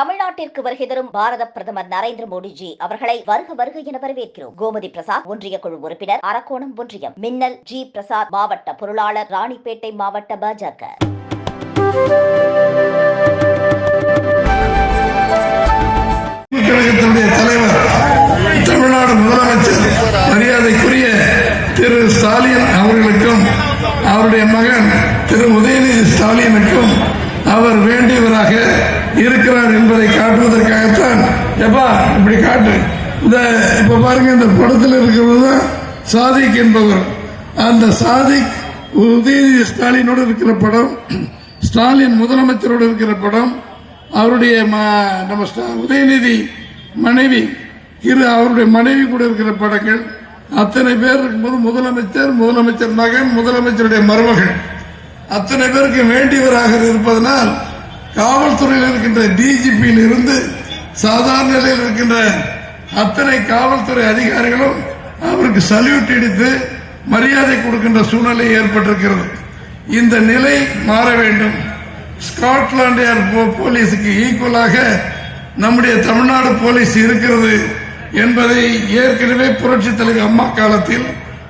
தமிழ்நாட்டிற்கு வருகை தரும் பாரத பிரதமர் நரேந்திர மோடிஜி அவர்களை வருக வருக என வரவேற்கிறோம். கோமதி பிரசாத் ஒன்றிய குழு உறுப்பினர் அரக்கோணம் ஒன்றியம். மின்னல் ஜி பிரசாத் மாவட்ட பொருளாளர் ராணிப்பேட்டை மாவட்ட பாஜக. தலைவர் தமிழ்நாடு முதலமைச்சர் மரியாதைக்குரிய திரு ஸ்டாலின் அவர்களுக்கும் அவருடைய மகன் திரு உதயநிதி ஸ்டாலினுக்கும் அவர் வேண்டியவராக இருக்கிறார் என்பதை காட்டுவதற்காகத்தான். எப்பா இப்படி காட்டு. இந்த இப்ப பாருங்க இந்த படத்தில் இருக்கிறது தான் சாதிக் என்பவர். அந்த சாதிக் உதயநிதி ஸ்டாலினோடு இருக்கிற படம் ஸ்டாலின் முதலமைச்சரோடு இருக்கிற படம் அவருடைய ம- நம்ம ஸ்டா- உதயநிதி மனைவி இரு அவருடைய மனைவி கூட இருக்கிற படங்கள். அத்தனை பேர் இருக்கும்போது முதலமைச்சர் முதலமைச்சர் மகன் முதலமைச்சருடைய மருமகள். அத்தனை பேருக்கு வேண்டியவராக இருப்பதனால் காவல்துறையில் இருக்கின்ற டிஜிபியில் இருந்து சாதாரண நிலையில் இருக்கின்ற அத்தனை காவல்துறை அதிகாரிகளும் அவருக்கு சல்யூட் அடித்து மரியாதை கொடுக்கின்ற சூழ்நிலை ஏற்பட்டிருக்கிறது. இந்த நிலை மாற வேண்டும். ஸ்காட்லாந்து யார்ட் போ- போலீஸுக்கு ஈக்குவலாக நம்முடைய தமிழ்நாடு போலீஸ் இருக்கிறது என்பதை ஏற்கனவே புரட்சித் தலைவர் அம்மா காலத்தில்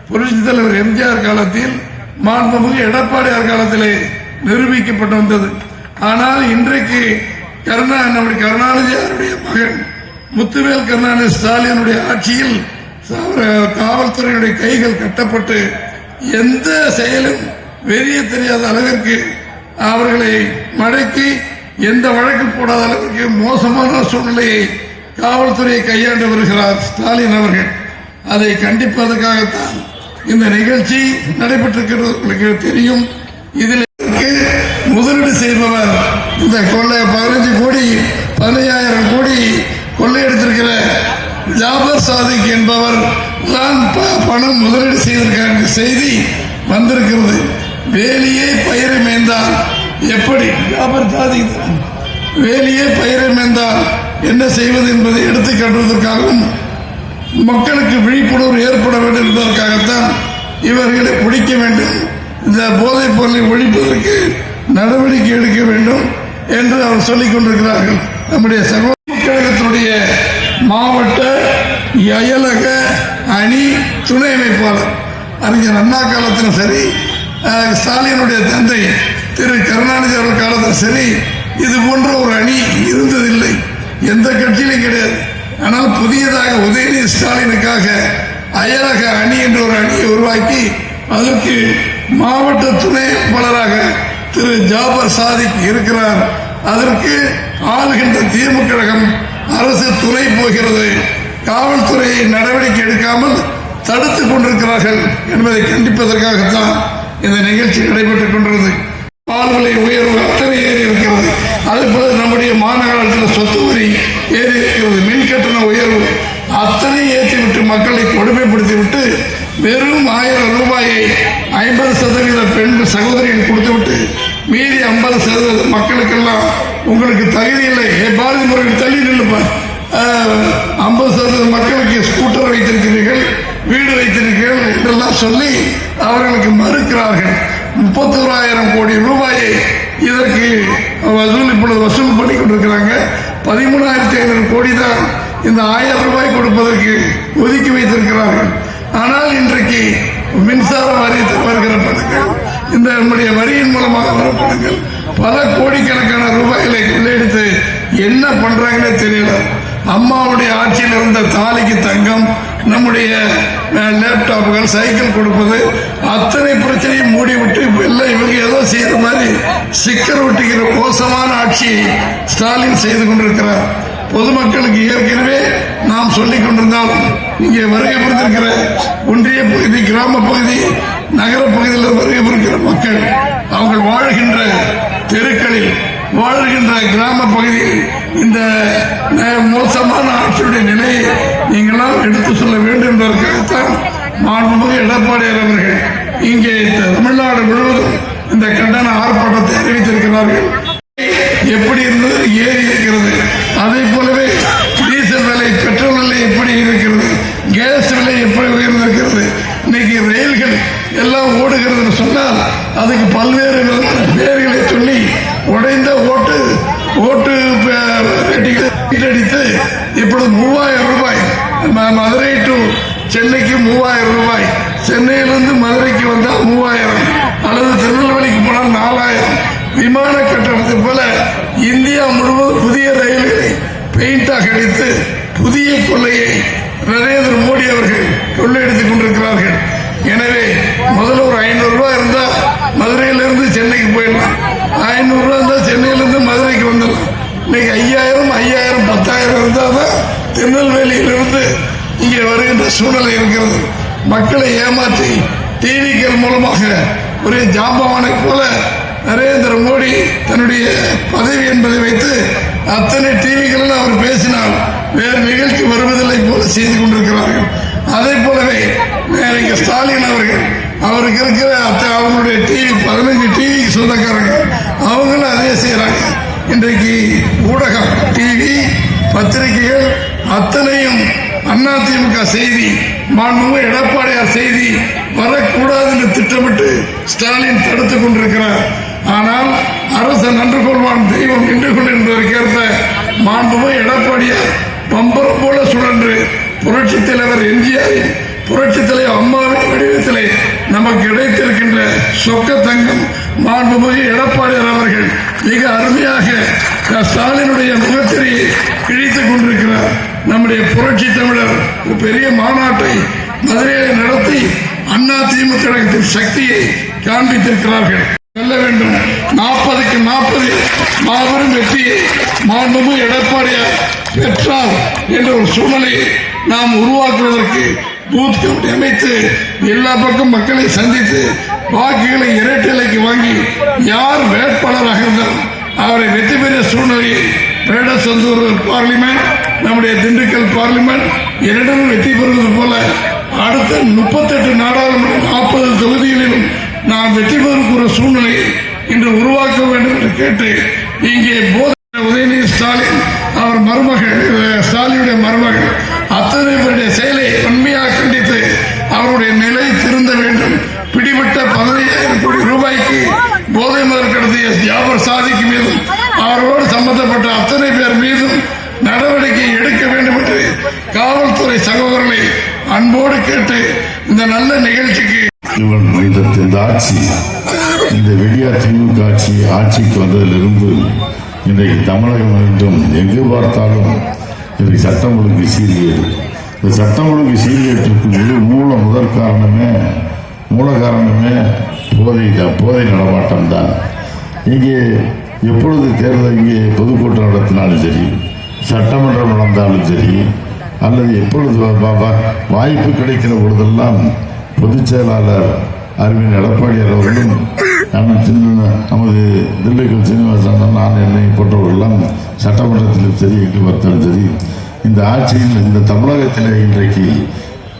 புரட்சித் தலைவர் எம்ஜிஆர் காலத்தில் மாண்புமிகு எடப்பாடியார் காலத்திலே நிரூபிக்கப்பட்டு வந்தது. ஆனால் இன்றைக்கு கருணா நம்முடைய கருணாநிதியாருடைய மகன் முத்துவேல் கருணாநிதி ஸ்டாலினுடைய ஆட்சியில் காவல்துறையினுடைய கைகள் கட்டப்பட்டு எந்த செயலும் வெறிய தெரியாத அளவிற்கு அவர்களை மடக்கி எந்த வழக்கு போடாத அளவிற்கு மோசமான சூழ்நிலையை காவல்துறையை கையாண்டு வருகிறார் ஸ்டாலின் அவர்கள். அதை கண்டிப்பதற்காகத்தான் இந்த நிகழ்ச்சி நடைபெற்றிருக்கிறது உங்களுக்கு தெரியும். இதில் முதலீடு செய்பவர் இந்த கொள்ளை பதினஞ்சு கோடி பதினையாயிரம் கோடி கொள்ளையடித்திருக்கிற ஜாபர் சாதிக் என்பவர் தான் ப- பணம் முதலீடு செய்திருக்காங்க செய்தி வந்திருக்கிறது. வேலியே பயிரை மேய்ந்தால் எப்படி? ஜாபர் சாதிக் வேலியே பயிரை மேய்ந்தால் என்ன செய்வது என்பதை எடுத்து காட்டுவதற்காகவும் மக்களுக்கு விழிப்புணர்வு ஏற்பட வேண்டும் என்பதற்காகத்தான் இவர்களை பிடிக்க வேண்டும். இந்த போதைப் பொருளை ஒழிப்பதற்கு நடவடிக்கை எடுக்க வேண்டும் என்று அவர் சொல்லிக் கொண்டிருக்கிறார்கள். நம்முடைய சகோதர கழகத்தினுடைய மாவட்ட அயலக அணி துணை அமைப்பாளர். அறிஞர் அண்ணா காலத்திலும் சரி ஸ்டாலினுடைய தந்தை திரு கருணாநிதி அவர்கள் காலத்திலும் சரி இது போன்ற ஒரு அணி இருந்ததில்லை. எந்த கட்சியிலும் கிடையாது. ஆனால் புதியதாக உதயநிதி ஸ்டாலினுக்காக அயலக அணி என்ற ஒரு அணியை உருவாக்கி அதற்கு மாவட்ட துணை அமைப்பாளராக திரு ஜாபர் சாதிக் இருக்கிறார். அதற்கு ஆளுகின்ற திமுக கழகம் அரசு துணை போகிறது. காவல்துறையை நடவடிக்கை எடுக்காமல் தடுத்துக் கொண்டிருக்கிறார்கள் என்பதை கண்டிப்பதற்காகத்தான் இந்த நிகழ்ச்சி நடைபெற்றுக் கொண்டிருந்தது. பால் விலை உயர்வு அத்தனை ஏறி இருக்கிறது. அதே போல நம்முடைய மாநகராட்சியில் சொத்து வரி ஏறி இருக்கிறது. மின் கட்டண உயர்வு அத்தனை ஏற்றிவிட்டு மக்களை கொடுமைப்படுத்தி விட்டு வெறும் ஆயிரம் ரூபாயை ஐம்பது சதவீத பெண் சகோதரிகள் கொடுத்துவிட்டு மீதி ஐம்பது சதவீத மக்களுக்கெல்லாம் உங்களுக்கு தகுதி இல்லை. ஏ பாரதி முறையில் தள்ளி நில்லுப்பா ஐம்பது சதவீத மக்களுக்கு ஸ்கூட்டர் வைத்திருக்கிறீர்கள். வீடு வைத்திருக்கிறீர்கள் என்றெல்லாம் சொல்லி அவர்களுக்கு மறுக்கிறார்கள். முப்பத்தோராயிரம் கோடி ரூபாயை இதற்கு வசூல் இப்பொழுது வசூல் பண்ணி கொண்டிருக்கிறாங்க. பதிமூணாயிரத்தி ஐநூறு கோடி தான் இந்த ஆயிரம் ரூபாய் கொடுப்பதற்கு ஒதுக்கி வைத்திருக்கிறார்கள். ஆனால் இன்றைக்கு மின்சார வாரியத்தில் வருகிற பணங்கள் இந்த நம்முடைய வரியின் மூலமாக வரும் பணங்கள் பல கோடிக்கணக்கான ரூபாய்களை கொள்ளையடித்து என்ன பண்றாங்கன்னே தெரியல. அம்மாவுடைய ஆட்சியில் இருந்த தாலிக்கு தங்கம் நம்முடைய லேப்டாப்புகள் சைக்கிள் கொடுப்பது அத்தனை பிரச்சனையும் மூடிவிட்டு இப்ப எல்லாம் இவங்க ஏதோ செய்யற மாதிரி சிக்கர் ஒட்டிக்கிற மோசமான ஆட்சியை ஸ்டாலின் செய்து கொண்டிருக்கிறார். பொதுமக்களுக்கு ஏற்கனவே நாம் சொல்லிக் கொண்டிருந்தால் இங்கே வருகை புரிந்திருக்கிற ஒன்றிய பகுதி கிராம பகுதி நகர பகுதியில் வருகை மக்கள் அவர்கள் வாழ்கின்ற தெருக்களில் வாழ்கின்ற கிராம பகுதியில் இந்த மோசமான ஆட்சியுடைய நிலையை நீங்களாம் எடுத்து சொல்ல வேண்டும் என்பதற்காகத்தான் மாண்புமிகு எடப்பாடியார் அவர்கள் இங்கே தமிழ்நாடு முழுவதும் இந்த கண்டன ஆர்ப்பாட்டத்தை அறிவித்திருக்கிறார்கள். எப்படி இருந்தது ஏறி இருக்கிறது அதே போலவே டீசல் விலை பெட்ரோல் விலை எப்படி இருக்கிறது கேஸ் விலை எப்படி உயர்ந்திருக்கிறது இன்னைக்கு ரயில்கள் எல்லாம் ஓடுகிறது சொன்னால் அதுக்கு பல்வேறு விதமான மூவாயிரம் ரூபாய். ம- மதுரை டு சென்னைக்கு மூவாயிரம் ரூபாய். சென்னையிலிருந்து மதுரைக்கு வந்தால் மூவாயிரம். அல்லது திருநெல்வேலிக்கு போனால் நாலாயிரம். விமான கட்டணத்தை போல இந்தியா முழுவதும் புதிய ரயில்களை பெயிண்டாக அடித்து புதிய கொள்ளையை நரேந்திர மோடி அவர்கள் கொள்ளையடித்துக் கொண்டிருக்கிறார்கள். எனவே முதல்ல ஒரு ஐநூறு ரூபாய் இருந்தால் மதுரையிலிருந்து சென்னைக்கு போயிடலாம். ஐநூறு ரூபாய் திருநெல்வேலியிலிருந்து இங்கே வருகின்ற சூழ்நிலை இருக்கிறது. மக்களை ஏமாற்றி டிவிக்கள் மூலமாக ஒரே ஜாம்பவானை போல நரேந்திர மோடி தன்னுடைய பதவி என்பதை வைத்து அத்தனை டிவிகளில் அவர் பேசினால் வேறு நிகழ்ச்சி வருவதில்லை போல செய்து கொண்டிருக்கிறார்கள். அதே போலவே இங்கே ஸ்டாலின் அவர்கள் அவருக்கு இருக்கிற அத்த- அவங்களுடைய டிவி பதினஞ்சு டிவிக்கு சொந்தக்காரங்க அவங்களும் அதே செய்யறாங்க பத்திரிகைகள் அத்தனையும் அதிமுக செய்தி மாண்புமிகு எடப்பாடியார் செய்தி வரக்கூடாது என்று திட்டமிட்டு ஸ்டாலின் தடுத்துக் கொண்டிருக்கிறார். ஆனால் அரசு நன்று கொள்வான் தெய்வம் நின்று கொண்டு என்பதற்கேற்ப மாண்புமிகு எடப்பாடியார் பம்பரம் போல சுழன்று புரட்சி தலைவர் எம்ஜிஆரின் புரட்சி தலைவர் அம்மாவின் வடிவத்திலே நமக்கு கிடைத்திருக்கின்ற சொக்க தங்கம் மாண்புமிகு எடப்பாடியார் அவர்கள் மிக அருமையாக ஸ்டாலினுடைய முகத்திரையை கிழித்துக் கொண்டிருக்கிறார். நம்முடைய புரட்சி தமிழர் ஒரு பெரிய மாநாட்டை மதுரையில் நடத்தி அண்ணா திமுக கழகத்தின் சக்தியை காண்பித்திருக்கிறார்கள். செல்ல வேண்டும். நாற்பதுக்கு நாற்பது மாபெரும் வெற்றியை மாண்புமிகு எடப்பாடியார் பெற்றார் என்ற ஒரு சூழ்நிலையை நாம் உருவாக்குவதற்கு பூத் கமிட்டி அமைத்து எல்லா பக்கம் மக்களை சந்தித்து வாக்குகளை இரட்டிலைக்கு வாங்கி யார் வேட்பாளராக இருந்தாலும் அவரை வெற்றி பெற சூழ்நிலையை பேடசந்தூர் பார்லிமெண்ட் நம்முடைய திண்டுக்கல் பார்லிமெண்ட் இரண்டும் வெற்றி பெறுவது போல அடுத்த முப்பத்தெட்டு நாடாளுமன்ற நாற்பது தொகுதிகளிலும் நாம் வெற்றி பெறும் சூழ்நிலையை இன்று உருவாக்க வேண்டும் என்று கேட்டு இங்கே போத உதயநிதி ஸ்டாலின் அவர் மருமகள் ஸ்டாலினுடைய மருமகள் அத்தனை பேருடைய சாதிக்கு மீதும் அவரோடு சம்பந்தப்பட்ட அத்தனை பேர் மீதும் நடவடிக்கை எடுக்க வேண்டும் என்று காவல்துறை சகோதரனை அன்போடு கேட்டு இந்த நல்ல நிகழ்ச்சிக்கு இவன் இந்த இந்த ஆட்சி. இந்த வெடியா திமுக ஆட்சி ஆட்சிக்கு வந்ததிலிருந்து இன்றைக்கு தமிழகம் என்றும் எங்கு பார்த்தாலும் இன்றைக்கு சட்டம் ஒழுங்கு சீர்கேடு. இந்த சட்டம் ஒழுங்கு சீர்கேட்டிற்கு முழு மூல முதற் காரணமே மூல காரணமே போதை தான் போதை நடமாட்டம் தான் இங்கே எப்பொழுது தேர்தல் இங்கே பொதுக்கூட்டம் நடத்தினாலும் சரி சட்டமன்றம் நடந்தாலும் சரி அல்லது எப்பொழுது வாய்ப்பு கிடைக்கிற பொழுதெல்லாம் பொதுச் செயலாளர் அரவிந்த் எடப்பாடியார் அவர்களும் அண்ணன் சின்ன நமது திண்டுக்கல் சீனிவாசன் நான் என்னை போன்றவர்களெல்லாம் சட்டமன்றத்திலும் சரி எங்கு பார்த்தாலும் சரி இந்த ஆட்சியில் இந்த தமிழகத்தில் இன்றைக்கு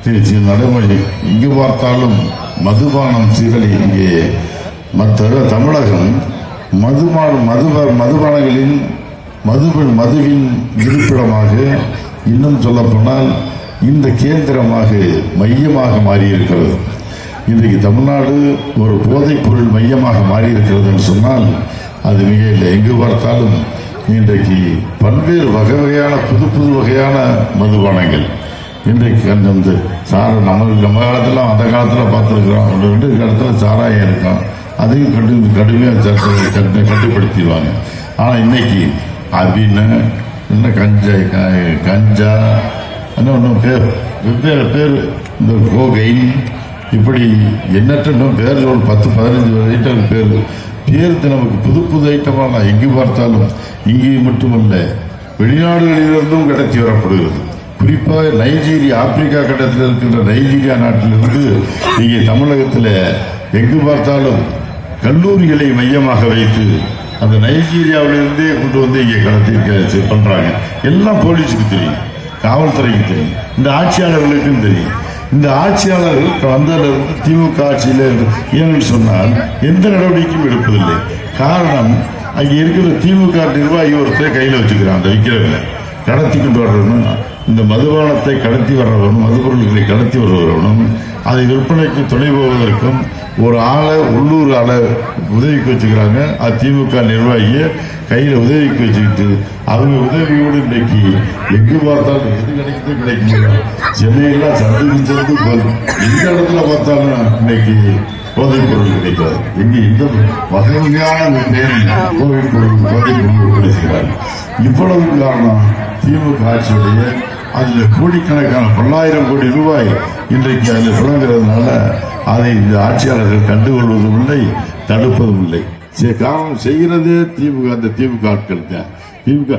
தி- நடைமுறை எங்கு பார்த்தாலும் மதுபானம் சீரழி இங்கே மற்ற தமிழகம் மதுபான மதுப மதுபானங்களின் மது மதுவின் இருப்பிடமாக இன்னும் சொல்லப்போனால் இந்த கேந்திரமாக மையமாக மாறியிருக்கிறது. இன்றைக்கு தமிழ்நாடு ஒரு போதைப் பொருள் மையமாக மாறியிருக்கிறது என்று சொன்னால் அது மிக இல்லை. எங்கு பார்த்தாலும் இன்றைக்கு பல்வேறு வகை வகையான புது புது வகையான மதுபானங்கள். இன்றைக்கு கண்டு வந்து சார நம்ம நம்ம காலத்தில் அந்த காலத்தில் பார்த்துருக்குறோம். ரெண்டு காலத்தில் சாராயம் இருக்கும். அதையும் கடு கடுமையாக சட்ட- கட்டு கட்டுப்படுத்திடுவாங்க. ஆனால் இன்னைக்கு அப்படின்னு என்ன கஞ்சா க- கஞ்சா இன்னும் இன்னும் பேர் வெவ்வேறு பேர் இந்த கோகைன் இப்படி எண்ணற்ற இன்னும் பேர் ஒரு பத்து பதினஞ்சு ஐட்டம் பேர் பேருக்கு நமக்கு புது புது ஐட்டமாக எங்கு பார்த்தாலும் இங்கேயும் மட்டுமல்ல வெளிநாடுகளிலிருந்தும் கடத்தி வரப்படுகிறது. குறிப்பாக நைஜீரியா ஆப்பிரிக்கா கட்டத்தில் இருக்கின்ற நைஜீரியா நாட்டிலிருந்து இங்கே தமிழகத்தில் எங்கு பார்த்தாலும் கல்லூரிகளை மையமாக வைத்து அந்த நைஜீரியாவிலிருந்தே கொண்டு வந்து இங்கே கடத்தி பண்றாங்க. எல்லாம் போலீஸுக்கு தெரியும் காவல்துறைக்கு தெரியும் இந்த ஆட்சியாளர்களுக்கும் தெரியும். இந்த ஆட்சியாளர்கள் வந்ததிலிருந்து திமுக ஆட்சியில் ஏன்னு சொன்னால் எந்த நடவடிக்கையும் எடுப்பதில்லை. காரணம் அங்கே இருக்கிற திமுக நிர்வாகி ஒருத்தர் கையில் வச்சுக்கிறான் அந்த விற்கிறவங்க கடத்தி கொண்டு வர்றவனும் இந்த மதுபானத்தை கடத்தி வர்றவனும் மதுபொருள்களை கடத்தி வருபவனும் அதை விற்பனைக்கு துணை போவதற்கும் ஒரு ஆளை உள்ளூர் ஆளை உதவிக்கு வச்சுக்கிறாங்க. அது திமுக நிர்வாகியை கையில் உதவிக்கு வச்சுக்கிட்டு அவங்க உதவியோடு இன்னைக்கு எங்கு பார்த்தாலும் எது கிடைக்குது கிடைக்கும் சென்னையெல்லாம் சந்துக்கு சந்து எந்த இடத்துல பார்த்தாலும் இன்னைக்கு போதைப் பொருள் கிடைக்காது. எங்க இந்த வகை வகையான நேரில் போதைப் பொருள் போதைப் பொருள் கிடைக்கிறார்கள் இவ்வளவு காரணம் திமுக ஆட்சியுடைய அதுல கோடிக்கணக்கான பல்லாயிரம் கோடி ரூபாய் இன்றைக்கு அதில் புழங்குறதுனால அதை இந்த ஆட்சியாளர்கள் கண்டுகொள்வதும் இல்லை தடுப்பதும் இல்லை. சரி, காரணம் செய்கிறதே திமுக அந்த திமுக ஆட்கள் தான். திமுக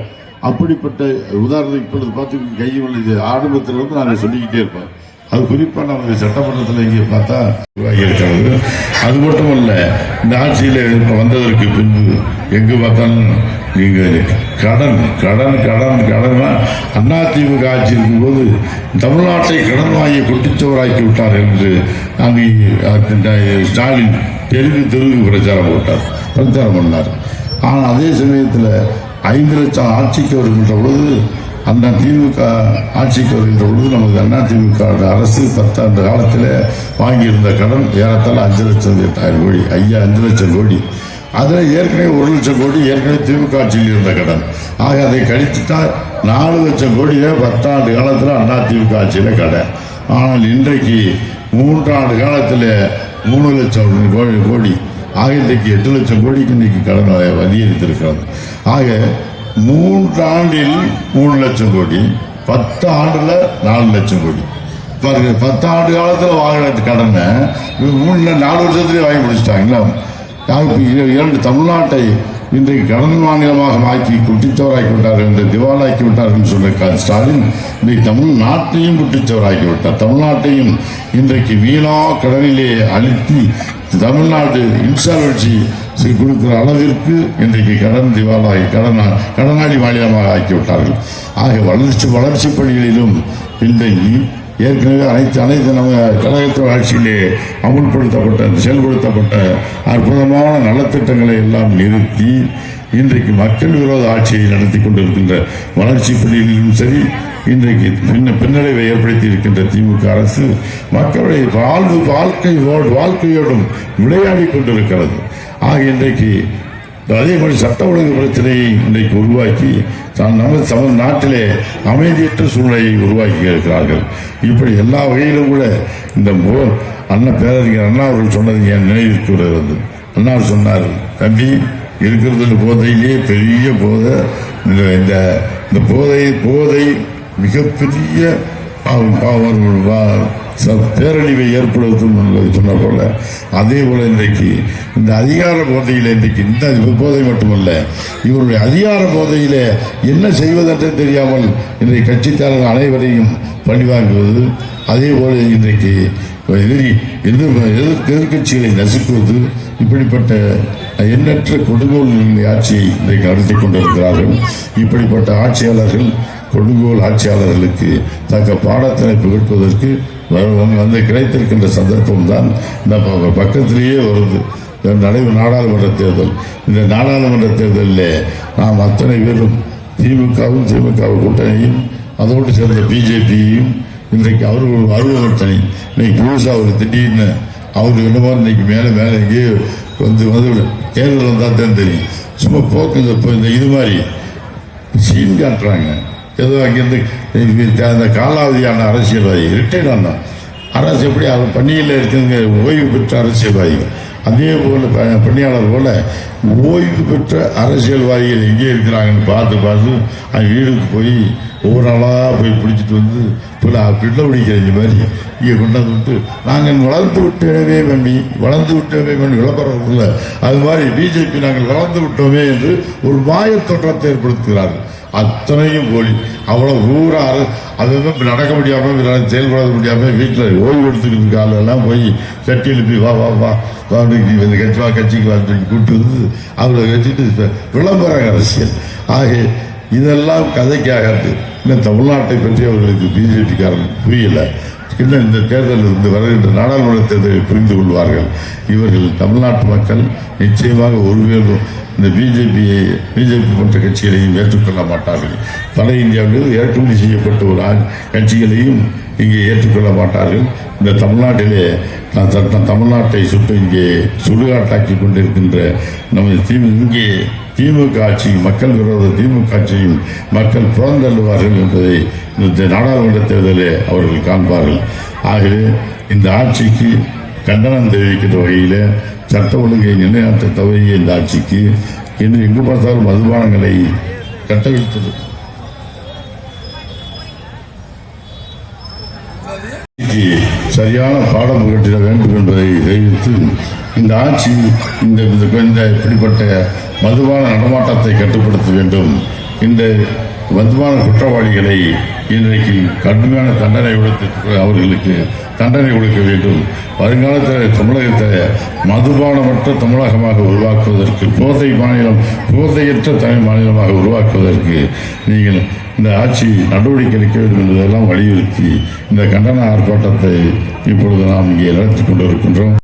அப்படிப்பட்ட உதாரணத்துக்கு இப்பொழுது பார்த்து கையில் இது ஆரம்பத்தில் இருந்து நாங்கள் சொல்லிக்கிட்டே இருப்போம். அது குறிப்பாக நமது சட்டமன்றத்தில் இங்கே பார்த்தா இருக்கிறது அது மட்டும் இல்லை இந்த ஆட்சியில் இப்போ வந்ததற்கு பின்பு எங்கு பார்த்தாலும் இங்கே கடன் கடன் கடன் கடன். அண்ணா ஆட்சி இருக்கும்போது தமிழ்நாட்டை கடன் வாங்கி கொட்டிச்சவராக்கி விட்டார் என்று அங்கே ஸ்டாலின் தெலுங்கு தெலுங்கு பிரச்சாரம் போட்டார் பிரச்சாரம் பண்ணார். ஆனால் அதே சமயத்தில் ஐந்து லட்சம் ஆட்சிக்கு வருகின்ற பொழுது அந்த திமுக ஆட்சிக்கு வருகின்ற பொழுது நமது அண்ணா திமுக அரசு பத்தாண்டு காலத்தில் வாங்கியிருந்த கடன் ஏறத்தாழ அஞ்சு லட்சம் எட்டாயிரம் கோடி ஐயா அஞ்சு லட்சம் கோடி. அதில் ஏற்கனவே ஒரு லட்சம் கோடி ஏற்கனவே திமுக ஆட்சியில் இருந்த கடன். ஆக அதை கழித்துட்டால் நாலு லட்சம் கோடியே பத்தாண்டு காலத்தில் அண்ணா திமுக ஆட்சியில் கடன். ஆனால் இன்றைக்கு மூன்றாண்டு காலத்தில் மூணு லட்சம் கோடி கோடி. ஆக இன்றைக்கு எட்டு லட்சம் கோடிக்கு இன்றைக்கு கடன் அதிகரித்திருக்கிறது ஆக மூன்றாண்டில் மூணு லட்சம் கோடி பத்து ஆண்டில் நாலு லட்சம் கோடி. பாருங்க பத்து ஆண்டு காலத்தில் வாங்கின கடனை மூணு நாலு வருஷத்துலேயே வாங்கி முடிச்சிட்டாங்களா? இரண்டு தமிழ்நாட்டை இன்றைக்கு கடன் மாநிலமாக மாற்றி குட்டிச்சவராக்கி விட்டார்கள் என்று திவாலாக்கி விட்டார்கள் என்று ஸ்டாலின் இன்றைக்கு தமிழ்நாட்டையும் குட்டிச்சவராக்கி விட்டார். தமிழ்நாட்டையும் இன்றைக்கு வீணா கடனிலே அழுத்தி தமிழ்நாடு இன்சால்வன்சி கொடுக்கிற அளவிற்கு இன்றைக்கு கடன் திவாலாகி கடனா கடனாளி மாநிலமாக ஆக்கிவிட்டார்கள் ஆக வளர்ச்சி வளர்ச்சி பணிகளிலும் பின்தங்கி ஏற்கனவே அனைத்து அனைத்து நம்ம கழகத்தின் ஆட்சியிலே அமுல்படுத்தப்பட்ட செயல்படுத்தப்பட்ட அற்புதமான நலத்திட்டங்களை எல்லாம் நிறுத்தி இன்றைக்கு மக்கள் விரோத ஆட்சியை நடத்தி கொண்டிருக்கின்ற வளர்ச்சி பள்ளியிலும் சரி இன்றைக்கு பின்ன பின்னடைவை ஏற்படுத்தி இருக்கின்ற திமுக அரசு மக்களுடைய வாழ்வு வாழ்க்கை வாழ்க்கையோடும் விளையாடி கொண்டிருக்கிறது. ஆக இன்றைக்கு அதே மாதிரி சட்ட ஒழுங்கு பிரச்சனையை இன்றைக்கு உருவாக்கி நமது தமிழ் நாட்டிலே அமைதியற்ற சூழ்நிலையை உருவாக்கி இருக்கிறார்கள். இப்படி எல்லா வகையிலும் கூட இந்த மோ- அண்ணா பேரறிஞர் அண்ணா அவர்கள் சொன்னது என் நினைவிற்கு வருகிறது? அண்ணா சொன்னார் தம்பி இருக்கிறது போதையிலே பெரிய போதை. இந்த இந்த போதை போதை மிகப்பெரிய பாவம் பாவம் பேரழிவை ஏற்படுத்தும் என்பதை சொன்ன போல அதே போல இன்றைக்கு இந்த அதிகார போதையில் இன்றைக்கு இந்த போதை மட்டுமல்ல இவருடைய அதிகார போதையில என்ன செய்வதென்றே தெரியாமல் இன்றைக்கு கட்சித்தாரர்கள் அனைவரையும் பழிவாங்குவது அதே போல இன்றைக்கு எதிரி எதிர் எதிர் எதிர்கட்சிகளை நசுக்குவது இப்படிப்பட்ட எண்ணற்ற கொடுங்கோல் ஆட்சியை இன்றைக்கு நடத்தி கொண்டிருக்கிறார்கள். இப்படிப்பட்ட ஆட்சியாளர்கள் கொடுங்கோல் ஆட்சியாளர்களுக்கு தக்க பாடத்தினை புகட்டுவதற்கு வந்து கிடைத்திருக்கின்ற சந்தர்ப்பம் தான் இந்த ப- பக்கத்திலேயே வருது. நடைபெறும் நாடாளுமன்ற தேர்தல். இந்த நாடாளுமன்ற தேர்தலில் நாம் அத்தனை பேரும் திமுகவும் திமுக கூட்டணியும் அதோடு சேர்ந்த பிஜேபியையும் இன்றைக்கு அவர்கள் அருவத்தனை இன்னைக்கு புதுசாக அவர் திடீர்னு அவர் என்னமோ இன்னைக்கு மேலே மேலே எங்கேயோ வந்து வந்து தேர்தல் வந்தால் தான் தெரியும். சும்மா போக்கு இப்போ இந்த இது மாதிரி. சீன் காட்டுறாங்க. ஏதோ அங்கேருந்து அந்த காலாவதியான அரசியல்வாதி ரிட்டையர்ட் ஆனால் அரசு எப்படி அவர் பணியில் இருக்குங்க ஓய்வு பெற்ற அரசியல்வாதிகள் அதே போல் ப- பணியாளர் போல் ஓய்வு பெற்ற அரசியல்வாதிகள் எங்கே இருக்கிறாங்கன்னு பார்த்து பார்த்து அவங்க வீடுக்கு போய் ஒவ்வொரு நாளாக போய் பிடிச்சிட்டு வந்து பிள்ளை பிள்ளை பிடிக்கிற மாதிரி இங்கே கொண்டாந்து விட்டு நாங்கள் வளர்ந்து விட்டவே மம்மி வளர்ந்து விட்டவே மம்மி விளம்பரம் இல்லை. அது மாதிரி பிஜேபி நாங்கள் வளர்ந்து விட்டோமே என்று ஒரு மாயத் தோற்றத்தை ஏற்படுத்துகிறார்கள். அத்தனையும் போலி அவ்வளவு ஊரா அதுதான் நடக்க முடியாம செயல்பட முடியாம வீட்டில் ஓய்வு எடுத்துக்கிட்டு ஆளெல்லாம் போய் கட்டி எழுப்பி வா வா வா வா இந்த கட்சி வா கட்சிக்கு வா சொல்லி கூப்பிட்டு வந்து அவரை வச்சுட்டு விளம்பர அரசியல். ஆக இதெல்லாம் கதைக்காக இன்னும் தமிழ்நாட்டை பற்றி அவர்களுக்கு பிஜேபிக்காரன் புரியல. இன்னும் இந்த தேர்தலில் இருந்து வருகின்ற நாடாளுமன்ற தேர்தலை புரிந்து கொள்வார்கள். இவர்கள் தமிழ்நாட்டு மக்கள் நிச்சயமாக ஒருவேளும் இந்த பிஜேபியை பிஜேபி போன்ற கட்சிகளையும் ஏற்றுக்கொள்ள மாட்டார்கள். வட இந்தியாவில் ஏற்றுமதி செய்யப்பட்ட ஒரு கட்சிகளையும் இங்கே ஏற்றுக்கொள்ள மாட்டார்கள். இந்த தமிழ்நாட்டிலே நான் தமிழ்நாட்டை சுட்டு இங்கே சுடுகாட்டாக்கி கொண்டிருக்கின்ற நமது தீ இங்கே திமுக ஆட்சி மக்கள் விரோத திமுக ஆட்சியும் மக்கள் புறந்தள்ளுவார்கள் என்பதை இந்த நாடாளுமன்ற தேர்தலில் அவர்கள் காண்பார்கள். ஆகவே இந்த ஆட்சிக்கு கண்டனம் தெரிவிக்கின்ற வகையில் சட்ட ஒழுங்கை நிலைநாட்ட தவறிய இந்த ஆட்சிக்கு இன்று எங்கு பார்த்தாலும் மதுபானங்களை கட்டவிழ்த்தது. சரியான பாடம் புகட்டிட வேண்டும் என்பதை தெரிவித்து இந்த ஆட்சி இந்த இந்த இப்படிப்பட்ட மதுபான நடமாட்டத்தை கட்டுப்படுத்த வேண்டும். இந்த மதுபான குற்றவாளிகளை இன்றைக்கு கடுமையான தண்டனை கொடுத்து அவர்களுக்கு தண்டனை கொடுக்க வேண்டும். வருங்காலத்தில் தமிழகத்தை மதுபானமற்ற தமிழகமாக உருவாக்குவதற்கு போதை மாநிலம் போதையற்ற தமிழ் மாநிலமாக உருவாக்குவதற்கு நீங்கள் இந்த ஆட்சி நடவடிக்கை எடுக்க வேண்டும் என்பதெல்லாம் வலியுறுத்தி இந்த கண்டன ஆர்ப்பாட்டத்தை இப்பொழுது நாம் இங்கே நடத்தி கொண்டிருக்கின்றோம்.